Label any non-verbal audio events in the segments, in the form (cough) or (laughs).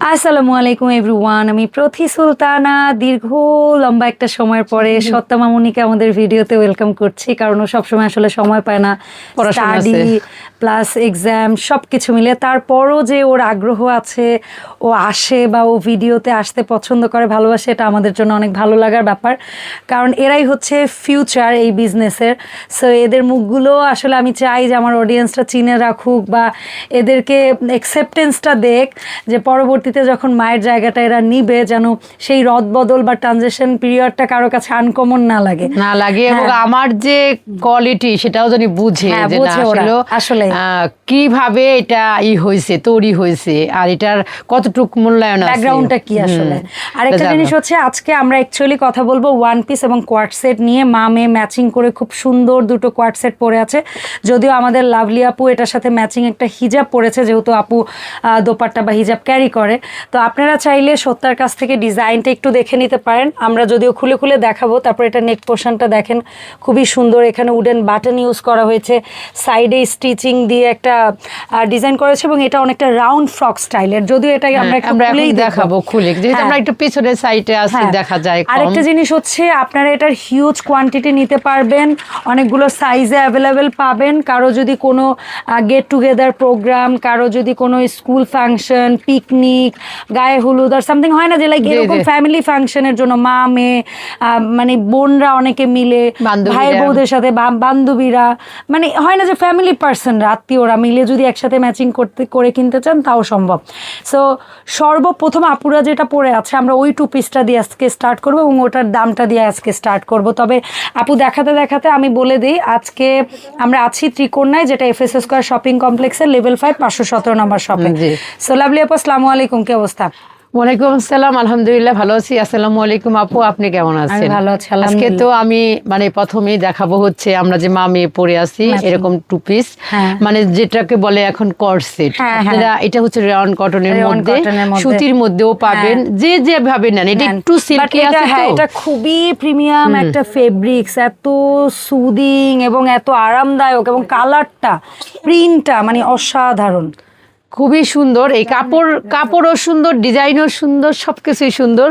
আসসালামু আলাইকুম এভরিওয়ান। আমি প্রথি সুলতানা। দীর্ঘ লম্বা একটা সময়ের পরে সত্তা মামুনিকে আমাদের ভিডিওতে ওয়েলকাম করছি কারণ ও সবসময় আসলে সময় পায় না। পড়াশোনা আছে। স্টাডি প্লাস এক্সাম সব কিছু মিলে তারপরও যে ওর আগ্রহ আছে ও আসে বা ও ভিডিওতে আসতে পছন্দ করে ভালোবাসে এটা আমাদের জন্য অনেক ভালো লাগার ব্যাপার কারণ এরাই হচ্ছে ফিউচার এই বিজনেসের সো এদের মুখগুলো আসলে আমি চাই যে আমার অডিয়েন্সটা চিনে রাখুক বা এদেরকে অ্যাকসেপ্টেন্সটা দেখ যে পরবর্তীতে যখন মায়ের জায়গাটা এরা নিবে যেন সেই রদবদল বা ট্রানজেকশন পিরিয়ডটা কারও কাছে আনকমন না লাগে না লাগে এবং হ্যাঁ। আমার যে কোয়ালিটি সেটাও জানি বুঝে হ্যাঁ, যে বোঝে আসলে। কীভাবে এটা ই হয়েছে তৈরি হয়েছে আর এটার কতটুক মূল্যায়ন আছে? ব্যাকগ্রাউন্ডটা কি আসলে? আর একটা জিনিস হচ্ছে আজকে আমরা অ্যাকচুয়ালি কথা বলব ওয়ান পিস এবং কোয়ার্ট সেট নিয়ে। মা মেয়ে ম্যাচিং করে খুব সুন্দর দুটো কোয়ার্ট সেট পরে আছে। যদিও আমাদের লাভলি আপু এটার সাথে ম্যাচিং একটা হিজাব পরেছে যেহেতু আপু দোপাট্টা বা হিজাব ক্যারি করে। তো আপনারা চাইলে সত্যার কাছ থেকে ডিজাইনটা একটু দেখে নিতে পারেন। আমরা যদিও খুলে খুলে দেখাবো তারপর এটা নেক পোর্শনটা দেখেন। খুবই সুন্দর এখানে উডেন বাটন ইউজ করা হয়েছে। সাইডে স্টিচিং দিয়ে একটা ডিজাইন করেছে এবং এটা অনেকটা রাউন্ড ফ্রক স্টাইলের যদিও এটা আমরা হ্যাঁ, আমরা খুলেই দেখাবো খুলে যেহেতু হ্যাঁ। আমরা একটু পিছনের সাইডে আছি। দেখা যায় আরেকটা জিনিস হচ্ছে আপনারা এটার হিউজ কোয়ান্টিটি নিতে পারবেন অনেকগুলো সাইজে অ্যাভেলেবেল পাবেন কারও যদি কোনো গেট টুগেদার প্রোগ্রাম কারও যদি কোনো স্কুল ফাংশন পিকনিক গায়ে হলুদ আর সামথিং হয় না যে লাইক এরকম। ফ্যামিলি ফাংশনের জন্য মা মেয়ে আহ, মানে বোনরা অনেকে মিলে বান্ধবীরা। ভাই বউদের সাথে বান্ধবীরা মানে হয় না যে ফ্যামিলি পার্সনরা আত্মীয়রা মিলে যদি একসাথে ম্যাচিং করতে করে কিনতে চান তাও সম্ভব। সো সর্বপ্রথম আপুরা যেটা পরে আছে আমরা ওই টু পিসটা দিয়ে আজকে স্টার্ট করব এবং ওটার দামটা দিয়ে আজকে স্টার্ট করব। তবে আপু দেখাতে দেখাতে আমি বলে দিই আজকে আমরা আছি ত্রিকোণায় যেটা এফ এস স্কোয়ার শপিং কমপ্লেক্সের লেভেল ফাইভ পাঁচশো সতেরো নম্বর শপে। সো লাভলি আপু আসসালামু আলাইকুম কি অবস্থা? ওয়ালাইকুম আসসালাম আলহামদুলিল্লাহ ভালো আছি। আসসালামু আলাইকুম আপু আপনি কেমন আছেন? ভালো আছি, আজকে তো আমি মানে প্রথমেই দেখাবো হচ্ছে আমরা যে মা মেয়ে পরে আছি এরকম টু পিস হ্যাঁ। মানে যেটাকে বলে এখন কর্সেট হ্যাঁ, হ্যাঁ। আপনারা এটা হচ্ছে রেয়ন কটনের মধ্যে। সুতির মধ্যেও পাবেন যে যেভাবে নেন। এটা একটু সিল্কি আছে তো? এটা খুবই প্রিমিয়াম একটা ফেব্রিক্স এত সুদিং এবং এত আরামদায়ক এবং কালারটা প্রিন্টটা মানে অসাধারণ। খুবই সুন্দর। এই কাপড় কাপড়ও সুন্দর ডিজাইনও সুন্দর সবকিছুই সুন্দর।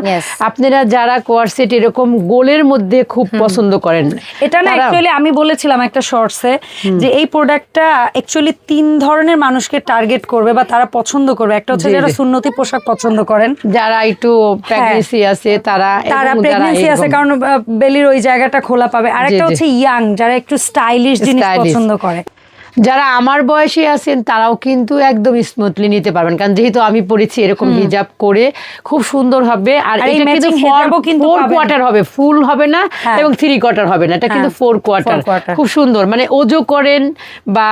আপনারা যারা কোয়ারসেট এরকম গোলের মধ্যে খুব পছন্দ করেন এটা না অ্যাকচুয়ালি আমি বলেছিলাম একটা শর্টসে যে এই প্রোডাক্টটা অ্যাকচুয়ালি তিন ধরনের মানুষকে টার্গেট করবে বা তারা পছন্দ করবে। একটা হচ্ছে যারা সুন্নতি পোশাক পছন্দ করেন। যারা একটু প্রেগনেন্সি আছে তারা হ্যাঁ। তারা প্রেগনেন্সি আছে কারণ বেলির ওই জায়গাটা খোলা পাবে। আর একটা। হচ্ছে ইয়াং যারা একটু স্টাইলিশ জিনিস। পছন্দ করে। যারা আমার বয়সী আছেন তারাও কিন্তু একদম স্মুথলি নিতে পারবেন। কারণ যেহেতু আমি পড়েছি এরকম হিজাব করে খুব সুন্দর হবে আর এটা কিন্তু ফোর। কোয়ার্টার হবে ফুল হবে না হ্যাঁ। এবং থ্রি কোয়ার্টার হবে না এটা কিন্তু হ্যাঁ, ফোর কোয়ার্টার খুব সুন্দর মানে ওজো করেন বা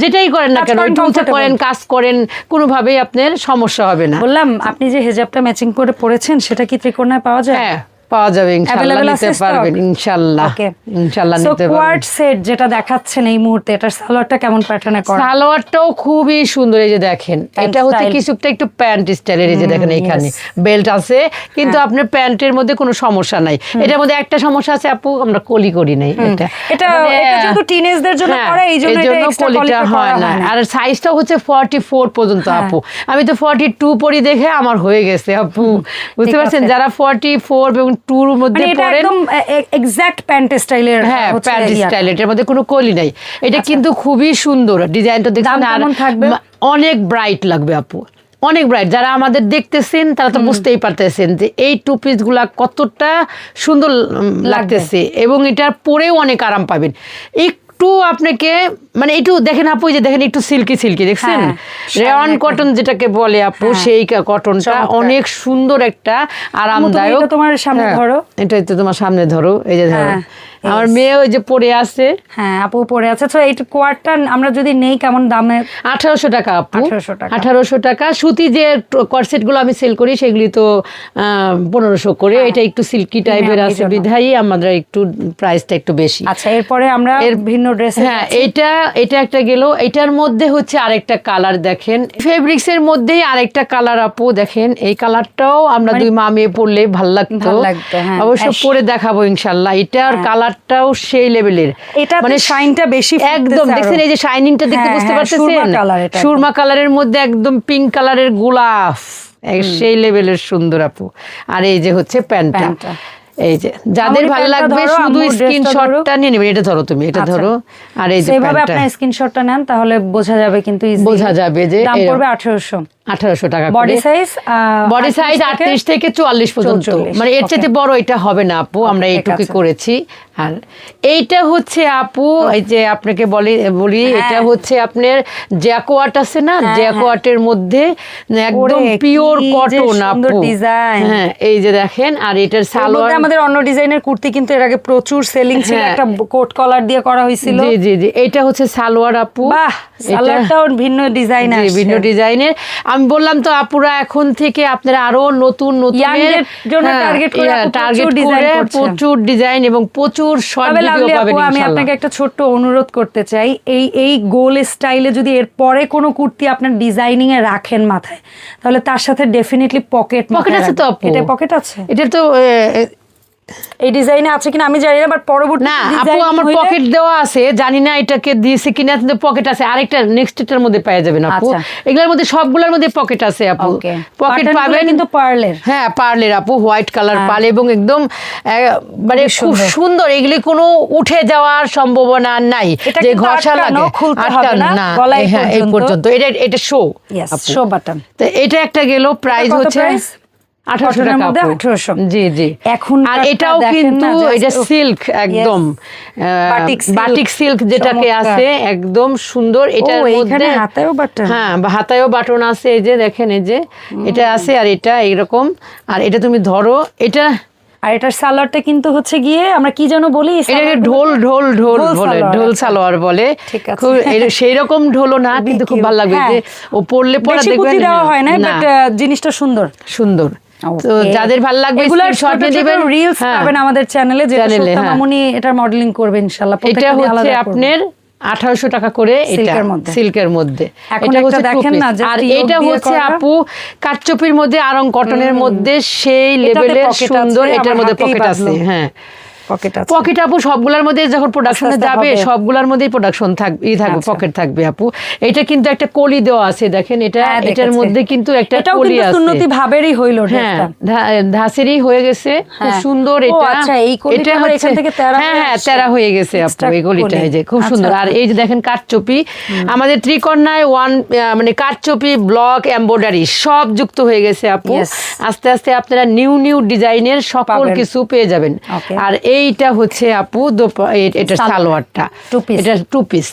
যেটাই করেন না কেন করেন, করেন কাজ করেন কোনোভাবেই আপনার সমস্যা হবে না। বললাম আপনি যে হেজাবটা ম্যাচিং করে পড়েছেন সেটা কি ত্রিকোণায় পাওয়া যায়? হ্যাঁ। পাওয়া যাবে ইনশাল্লাহ নিতে পারবেন ইনশাল্লাহ ওকে নিতে পারবেন। কোয়ার্ট সেট যেটা দেখাচ্ছেন এই মুহূর্তে এটার সালোয়ারটা কেমন প্যাটার্নে করা? সালোয়ারটাও খুবই সুন্দর এই যে দেখেন এটা হচ্ছে কিছুটা একটু প্যান্ট স্টাইলের এই যে দেখেন এখানে বেল্ট আছে কিন্তু হ্যাঁ। আপনার প্যান্টের মধ্যে কোনো সমস্যা নাই। এটার মধ্যে একটা সমস্যা আছে আপু আমরা কলি করি নাই এটা। এটা মানে, এটা যেহেতু টিনেজদের জন্য হ্যাঁ, এই জন্য এটা কলিটা হয় না। আর সাইজটা হচ্ছে ফর্টি ফোর পর্যন্ত হ্যাঁ। আপু। আমি তো ফর্টি টু পরি দেখে আমার হয়ে গেছে আপু। বুঝতে পারছেন? যারা ফর্টি ফোর এবং টুর মধ্যে পরেন এক্সাক্ট প্যান্ট স্টাইলের হ্যাঁ প্যান্ট স্টাইল এটার মধ্যে কোনো কলি নাই। এটা কিন্তু খুবই সুন্দর। ডিজাইনটা দেখুন আচ্ছা। আর? অনেক ব্রাইট লাগবে আপু। অনেক ব্রাইট যারা আমাদের দেখতেছেন তারা তো বুঝতেই পারতেছেন যে এই টু পিসগুলা কতটা সুন্দর লাগতেছে। এবং এটা পরেও অনেক আরাম পাবেন। একটু আপনাকে মানে একটু দেখেন আপু এই যে দেখেন একটু সিল্কি সিল্কি দেখছেন? হ্যাঁ, রেওয়ান কটন যেটাকে বলে আপু হ্যাঁ। সেই কটনটা অনেক সুন্দর একটা আরামদায়ক। তোমার সামনে হ্যাঁ, ধরো। এটা তো তোমার সামনে ধরো এই যে ধরো। আমার মেয়ে ওই যে পড়ে আছে। হ্যাঁ আপু পরে আছে। তো এই কোয়ারটা আমরা যদি নেই কেমন দামে? আঠারোশো টাকা আপু। 1800 টাকা। আঠারোশো টাকা। সুতি যে করসেটগুলো আমি সেল করি সেগুলি তো পনেরোশো করে। এটা একটু সিল্কি টাইপের হ্যাঁ, আছে। বিধাই আমাদের একটু প্রাইসটা একটু বেশি। আচ্ছা এরপরে আমরা এর- ভিন্ন ড্রেস হ্যাঁ এটা এটা একটা গেল। এটার মধ্যে হচ্ছে আরেকটা কালার দেখেন। ফেব্রিক্স এর মধ্যেই আরেকটা কালার আপু দেখেন। এই কালারটাও আমরা দুই মা মেয়ে পরলে ভালো লাগতো। মানে হ্যাঁ। অবশ্য পরে দেখাবো ইনশাল্লাহ। এটার হ্যাঁ। কালারটাও সেই লেভেলের। এটা মানে শাইনটা বেশি একদম দেখছেন এই যে শাইনিংটা দেখতে হ্যাঁ, বুঝতে হ্যাঁ, পারতেছেন? সুরমা কালারের মধ্যে একদম পিঙ্ক কালারের গোলাপ। সেই লেভেলের সুন্দর আপু। আর এই যে হচ্ছে প্যান্টটা। এই যে যাদের ভালো লাগবে শুধু স্ক্রিনশটটা নিয়ে নেবে। এটা ধরো তুমি এটা আচ্ছা। ধরো। আর এই যে প্যান্টটা। আপনার স্ক্রিনশটটা নেন তাহলে বোঝা যাবে কিন্তু বোঝা যাবে যে দাম পড়বে আঠারোশো। আঠারোশো টাকা বডি সাইজ বডি সাইজ আটত্রিশ থেকে চুয়াল্লিশ পর্যন্ত। মানে এর চাইতে বড় এটা হবে না আপু আমরা এইটুকু করেছি। আর এইটা হচ্ছে আপু এই যে আপনাকে বলি বলি হ্যাঁ। এটা হচ্ছে আপনার জ্যাকোয়াট আছে না? হ্যাঁ, জ্যাকোয়াটের মধ্যে একদম পিওর কটন আপু। হ্যাঁ এই যে দেখেন আর এটার সালোয়ার আমাদের অন্য ডিজাইনের কুর্তি কিন্তু এর আগে প্রচুর সেলিং ছিল হ্যাঁ। একটা কোট কলার দিয়ে করা হয়েছিল। জি জি জি এটা হচ্ছে সালোয়ার আপু। বাহ সালোয়ারটাও ভিন্ন ডিজাইন আছে ভিন্ন ডিজাইনের আমি বললাম তো আপুরা এখন থেকে আপনারা আরও নতুন নতুন করে টার্গেট প্রচুর করে প্রচুর ডিজাইন এবং প্রচুর আমি আপনাকে একটা ছোট্ট অনুরোধ করতে চাই। এই এই গোল স্টাইলে যদি এর পরে কোনো কুর্তি আপনার ডিজাইনিং এ রাখেন মাথায় তাহলে তার সাথে ডেফিনেটলি পকেট পকেট আছে তো এটা পকেট আছে? এটা তো এই ডিজাইনে আছে কিনা আমি জানি না বাট পরবর্তী না আপু আমার পকেট দেওয়া আছে জানি না এটাকে দিয়েছে কিনা কিন্তু পকেট আছে। আরেকটা নেক্সট এটার মধ্যে পেয়ে যাবেন আপু। আচ্ছা। এগুলোর মধ্যে সবগুলোর মধ্যে পকেট আছে আপু। পকেট পাবেন কিন্তু পার্লের হ্যাঁ পার্লের আপু হোয়াইট কালার। পাল এবং একদম মানে খুব সুন্দর। এগুলি কোনো উঠে যাওয়ার সম্ভাবনা নাই। যে ঘষা লাগে। আটকানো, না, গলায় হ্যাঁ এই পর্যন্ত। এটা এটা শো শো বাটন তো এটা একটা গেল প্রাইস হচ্ছে? আঠারোশো টাকা মধ্যে আপু। 1800 জি জি। এখনকারটা আর এটাও কিন্তু এটা সিল্ক একদম। বাটিক সিল্ক যেটাকে আছে একদম সুন্দর। এটার মধ্যে হাতায়ও button? হ্যাঁ হাতায়ও বাটন আছে এই যে দেখেন এই যে। এটা আছে আর এটা এইরকম। আর এটা তুমি ধরো এটা আর এটার সালোয়ারটা কিন্তু হচ্ছে গিয়ে আমরা কি যেন বলি এটাকে ঢোল ঢোল ঢোল বলে ঢোল আচ্ছা। সালোয়ার বলে। খুব সেই রকম ঢোলও না (laughs) কিন্তু খুব ভালো লাগবে হ্যাঁ। যে ও পড়লে বেশি দেখবেন দেওয়া হয় না না, বাট জিনিসটা সুন্দর। সুন্দর। তো যাদের ভালো লাগবে এগুলো স্ক্রিনশট নিয়ে দিবেন। রিলস হ্যাঁ। পাবেন আমাদের চ্যানেলে যেটা সত্য হ্যাঁ। এটার মডেলিং করবে ইনশাআল্লাহ এটা হচ্ছে আপনার আঠারোশো টাকা করে এটা সিল্কের মধ্যে। এটা হচ্ছে দেখেন না, আর এটা হচ্ছে আপু কাচ্চপির মধ্যে আরং কটনের মধ্যে সেই লেভেলের সুন্দর এটার মধ্যে পকেট আছে হ্যাঁ। পকেট আছে। পকেট আপু সবগুলোর মধ্যে যখন প্রোডাকশনে যাবে সবগুলোর মধ্যেই প্রোডাকশন থাকবে ই থাকবে আচ্ছা। পকেট থাকবে আপু। এটা কিন্তু একটা কলি দেওয়া আছে দেখেন এটা হ্যাঁ, এটার মধ্যে কিন্তু একটা কলি আছে। সুন্নতি ভাবেরই হইল হ্যাঁ ধাসেরই হয়ে গেছে খুব হ্যাঁ। সুন্দর এটা। আচ্ছা, এই কলিটা এখান থেকে তেরা হ্যাঁ হ্যাঁ তেরা হয়ে গেছে আপু এই গলিটা কলি। এই যে খুব আচ্ছা, সুন্দর। আর আচ্ছা। এই যে দেখেন কাঠচুপি আমাদের ত্রিকন্যায় ওয়ান মানে কাঠচুপি ব্লক এমব্রয়ডারি সব যুক্ত হয়ে গেছে আপু। আস্তে আস্তে আপনারা নিউ নিউ ডিজাইনের সকল। কিছু পেয়ে যাবেন. আর এইটা হচ্ছে আপু এটা সালোয়ারটা। এটা টু পিস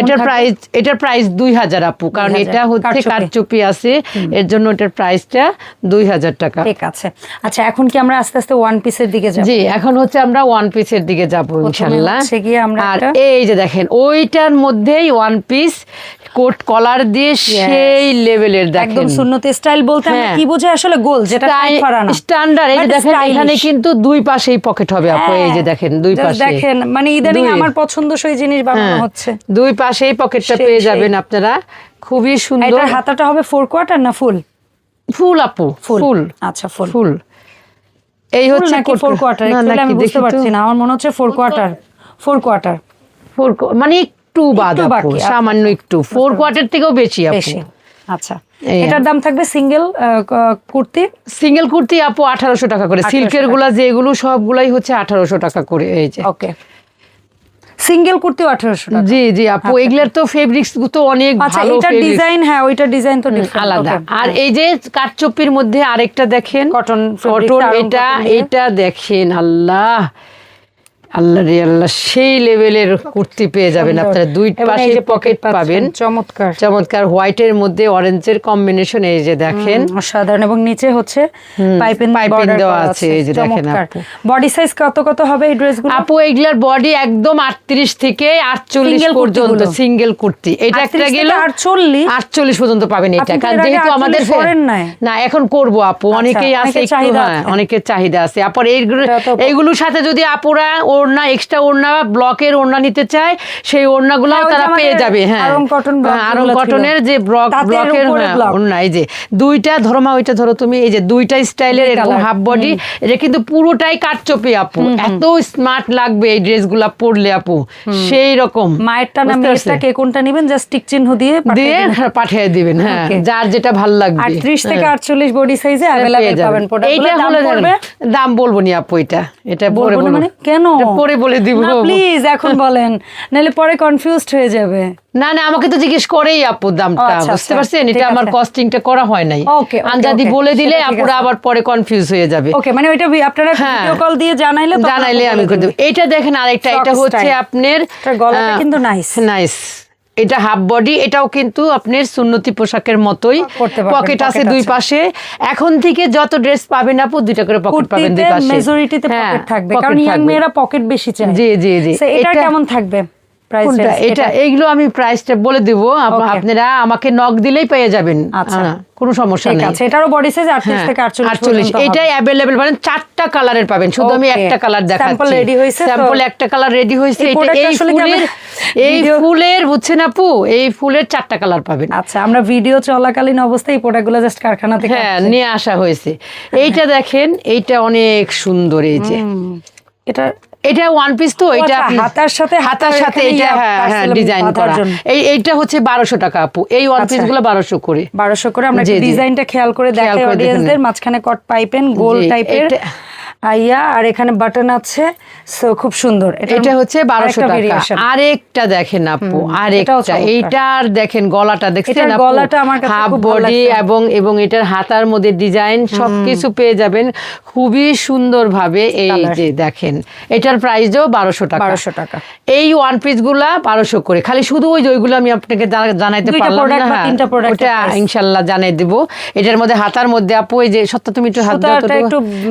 এটার প্রাইস এটার প্রাইস দুই হাজার আপু কারণ এটা হচ্ছে। কাঠচুপি আছে। এর জন্য এটার প্রাইসটা দুই হাজার টাকা। ঠিক আছে। আচ্ছা এখন কি আমরা আস্তে আস্তে ওয়ান পিসের দিকে যাব? জি এখন হচ্ছে আমরা ওয়ান পিসের দিকে যাব ইনশাল্লাহ হচ্ছে গিয়ে আমরা আর এই যে দেখেন ওইটার মধ্যেই ওয়ান পিস কোট কলার দিয়ে সেই লেভেলের দেখেন। একদম সুন্নতি। স্টাইল বলতে আমরা হ্যাঁ। কি বোঝাই? আসলে গোল যেটা টাইট করা না। স্ট্যান্ডার্ড এই যে দেখেন এখানে কিন্তু দুই পাশেই পকেট হবে আপু এই যে হ্যাঁ। দেখেন দুই পাশে। দেখেন মানে ইদানিং আমার পছন্দসই জিনিস বানানো হ্যাঁ, হচ্ছে। দুই পাশেই পকেটটা পেয়ে যাবেন আপনারা। খুবই সুন্দর এটার হাতাটা হবে ফোর কোয়ার্টার না ফুল ফুল আপু ফুল আচ্ছা ফুল ফুল এই হচ্ছে নাকি ফোর কোয়ার্টার আমি বুঝতে পারছি না। আমার মনে হচ্ছে four quarter four quarter four মানে একটু বাদ আচ্ছা, সামান্য একটু। ফোর কোয়ার্টার থেকেও বেশি আপু। আচ্ছা। এটার দাম থাকবে সিঙ্গেল কুর্তি? সিঙ্গেল কুর্তি আপু আঠারোশো টাকা করে। 1800 সিল্কেরগুলা যেগুলো সবগুলাই হচ্ছে আঠারোশো টাকা করে এই যে। ওকে। সিঙ্গেল কুর্তিও আঠারোশো জি জি আপু এগুলার তো ফেব্রিক্স তো অনেক আচ্ছা এটার ডিজাইন হ্যাঁ ওইটার ডিজাইন তো আলাদা। আর। এই যে কাঠচুপির মধ্যে আরেকটা দেখেন fabrics, কটন এটা এটা দেখেন আল্লাহ। আল্লাহ রে আল্লাহ সেই লেভেলের কুর্তি পেয়ে যাবেন আপনারা দুই পাশে পকেট পাবেন। চমৎকার। চমৎকার হোয়াইটের মধ্যে অরেঞ্জের কম্বিনেশন এই যে দেখেন। অসাধারণ। এবং নিচে হচ্ছে পাইপিং পাইপিং দেওয়া আছে, এই যে দেখেন। বডি সাইজ কত কত হবে এই ড্রেসগুলো আপু এগুলার বডি একদম আটত্রিশ থেকে আটচল্লিশ Single পর্যন্ত সিঙ্গেল কুর্তি। এটা একটা 38 গেল থেকে 48? আটচল্লিশ পর্যন্ত পাবেন এটা। কারণ যেহেতু আমাদের 48 নাই। না এখন করব আপু। আচ্ছা, অনেকেই আছে অনেকের একটু চাহিদা হ্যাঁ আছে। অনেকের চাহিদা আছে। আপর এইগুলো এইগুলোর সাথে যদি আপুরা ওর ওড়না এক্সট্রা ওড়না ব্লকের ওড়না নিতে চায় সেই ওড়নাগুলো হ্যাঁ, তারা পেয়ে যাবে হ্যাঁ। cotton block হ্যাঁ। কটনের যে ব্লক ব্লকের হ্যাঁ। ওড়না এই যে দুইটা ধরো মা ওইটা ধরো তুমি এই যে দুইটা স্টাইলের এরকম হাফ বডি এটা কিন্তু পুরোটাই কাটচোপে আপু। এত স্মার্ট লাগবে এই ড্রেসগুলা পরলে আপু। সেই রকম। মায়েরটা না মেয়েরটা কে কোনটা নেবেন? জাস্ট টিক চিহ্ন দিয়ে পাঠিয়ে দিয়ে দিবেন। (laughs) পাঠিয়ে দিবেন হ্যাঁ। যার যেটা ভালো লাগবে। আটত্রিশ থেকে হ্যাঁ। আটচল্লিশ বডি সাইজে যাবেন। পাবেন প্রোডাক্ট দাম হলো দাম বলব নি আপু এটা। এটা বলব। মানে? কেন? এটা পরে বলে দিব প্লিজ এখন (laughs) বলেন। নাহলে পরে কনফিউজড হয়ে যাবে। না না আমাকে তো জিজ্ঞেস করেই আপু দামটা আচ্ছা, বুঝতে আচ্ছা, পারছেন? এটা আমার। কস্টিংটা করা হয় নাই। আন্দাজি বলে দিলে আপুরা আবার পরে কনফিউজ হয়ে যাবে। ওকে মানে ওইটা আপনারা হ্যাঁ। ভিডিও কল দিয়ে জানাইলে জানাইলে আমি করে দেব। এটা দেখেন আরেকটা এটা হচ্ছে আপনার গলাটা কিন্তু নাইস নাইস এটা হাফ বডি এটাও কিন্তু আপনার সুন্নতি পোশাকের মতোই পকেট আছে দুই পাশে। এখন থেকে যত ড্রেস পাবেন আপু দুইটা করে পকেট পাবেন দুই পাশে। মেজরিটিতে হ্যাঁ, পকেট থাকবে কারণ ইয়াং মেয়েরা পকেট বেশি চায়। জি, জি, জি। এটা কেমন থাকবে প্রাইস এটা এগুলো আমি প্রাইসটা বলে দিব। আপনারা আমাকে নক দিলেই পেয়ে যাবেন। আচ্ছা। কোনো সমস্যা নেই। আছে এটারও বডি সাইজ 38 হ্যাঁ, থেকে 48 আটচল্লিশ। পর্যন্ত এটাই অ্যাভেলেবেল মানে চারটা কালারের পাবেন। শুধু আমি একটা কালার দেখাচ্ছি। ready হয়েছে তো? স্যাম্পল একটা কালার রেডি হয়েছে। এটা এই ফুলের এই ফুলের বুঝছেন আপু? এই ফুলের চারটা কালার পাবেন। আচ্ছা আমরা ভিডিও চলাকালীন অবস্থায় এই প্রোডাক্টগুলো জাস্ট কারখানা থেকে হ্যাঁ নিয়ে আসা হয়েছে। এইটা দেখেন এইটা অনেক সুন্দর এই যে। এটা এটা ওয়ান পিস তো এটা আচ্ছা, হাতার সাথে হাতার সাথে এটা হ্যাঁ হ্যাঁ ডিজাইন করা। এই এইটা হচ্ছে বারোশো টাকা আপু। এই ওয়ান পিস। গুলো বারোশো করে। বারোশো করে আমরা। ডিজাইনটা খেয়াল করে দেখাই অডিয়েন্সদের মাঝখানে কট পাইপেন গোল টাইপের আইয়া আর এখানে বাটন আছে। সো খুব সুন্দর। এটা হচ্ছে বারোশো টাকা। আরেকটা দেখেন আপু আরেকটা। এইটার দেখেন গলাটা দেখছেন গলাটা আমার হাফ বডি এবং এবং এটার হাতার মধ্যে ডিজাইন সবকিছু পেয়ে যাবেন। খুবই সুন্দর ভাবে এই যে দেখেন এটার প্রাইসও বারোশো টাকা। 1200 টাকা। এই ওয়ান পিসগুলা বারোশো করে। খালি শুধু ওই ওইগুলো আমি আপনাকে জানা- জানাইতে পারলাম না হ্যাঁ, ওটা ইনশাল্লাহ জানাই দেবো। এটার মধ্যে হাতার মধ্যে আপু এই যে সত্য তুমি একটু হাত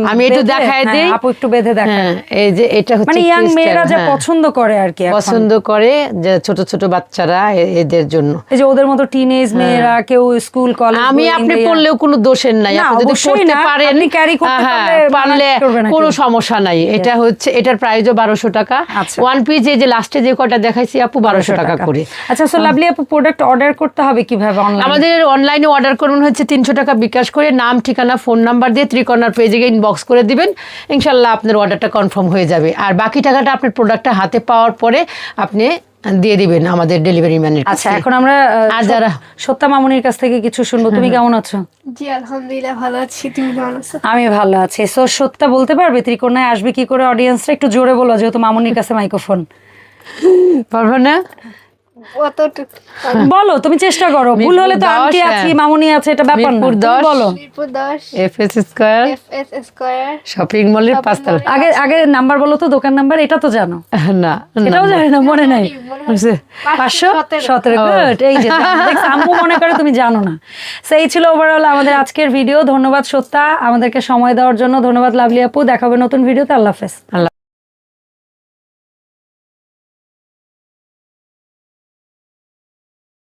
আমি একটু দেখাই হ্যাঁ, দিই আপু একটু বেঁধে দেখায় হ্যাঁ এই যে এটা হচ্ছে মানে ইয়াং মেয়েরা যা হ্যাঁ। পছন্দ করে আর কি পছন্দ করে যে ছোট ছোট বাচ্চারা এদের জন্য। এই যে ওদের মতো টিনেজ মেয়েরা কেউ স্কুল কলেজ আমি আপনি পড়লেও কোনো দোষের নাই। আপনি যদি পড়তে পারেন আপনি carry করতে হ্যাঁ, পারলে কোনো সমস্যা নাই। এটা হচ্ছে এটার প্রাইসও বারোশো টাকা। আচ্ছা। ওয়ান পিস এই যে লাস্টে যে কটা দেখাইছি আপু বারোশো টাকা করে। আচ্ছা সো লাভলি আপু প্রোডাক্ট অর্ডার করতে হবে কীভাবে অনলাইন আমাদের অনলাইনে অর্ডার করুন হচ্ছে তিনশো টাকা বিকাশ করে। নাম ঠিকানা ফোন নাম্বার দিয়ে ত্রিকর্ণার পেজে গিয়ে ইনবক্স করে দিবেন। ইনশাল্লাহ আপনার অর্ডারটা কনফার্ম হয়ে যাবে। আর বাকি টাকাটা আপনার প্রোডাক্টটা হাতে পাওয়ার পরে আপনি দিয়ে দিবেন আমাদের ডেলিভারি ম্যানের আচ্ছা এখন আমরা আর যারা সত্যা মামুনির কাছ থেকে কিছু শুনব। তুমি কেমন আছো? জি আলহামদুলিল্লাহ ভালো আছি। তুমি কেমন আছো? আমি ভালো আছি। সো সত্যা বলতে পারবে ত্রিকোণায় আসবে কি করে অডিয়েন্সরা একটু জোরে বলো যেহেতু মামুনির কাছে মাইক্রোফোন পারব না? বলো তুমি চেষ্টা করো। ভুল হলে তো আন্টি আছি হ্যাঁ। মামুনি আছে এটা ব্যাপার না। তুমি বলো। মিরপুর দশ এফ এস স্কোয়ার। শপিং মলের পাঁচতলা। আগে আগে নাম্বার বলো তো দোকান নাম্বার এটা তো জানো। না এটাও জানি না মনে নাই। বুঝছে? পাঁচশো সতেরো। গুড এই যে আম্মু মনে করে তুমি জানো না। সেই ছিল ওভারঅল আমাদের আজকের ভিডিও ধন্যবাদ সত্যা আমাদেরকে সময় দেওয়ার জন্য ধন্যবাদ লাভলি আপু। দেখাবে নতুন ভিডিওতে আল্লাহ হাফেজ। আল্লাহ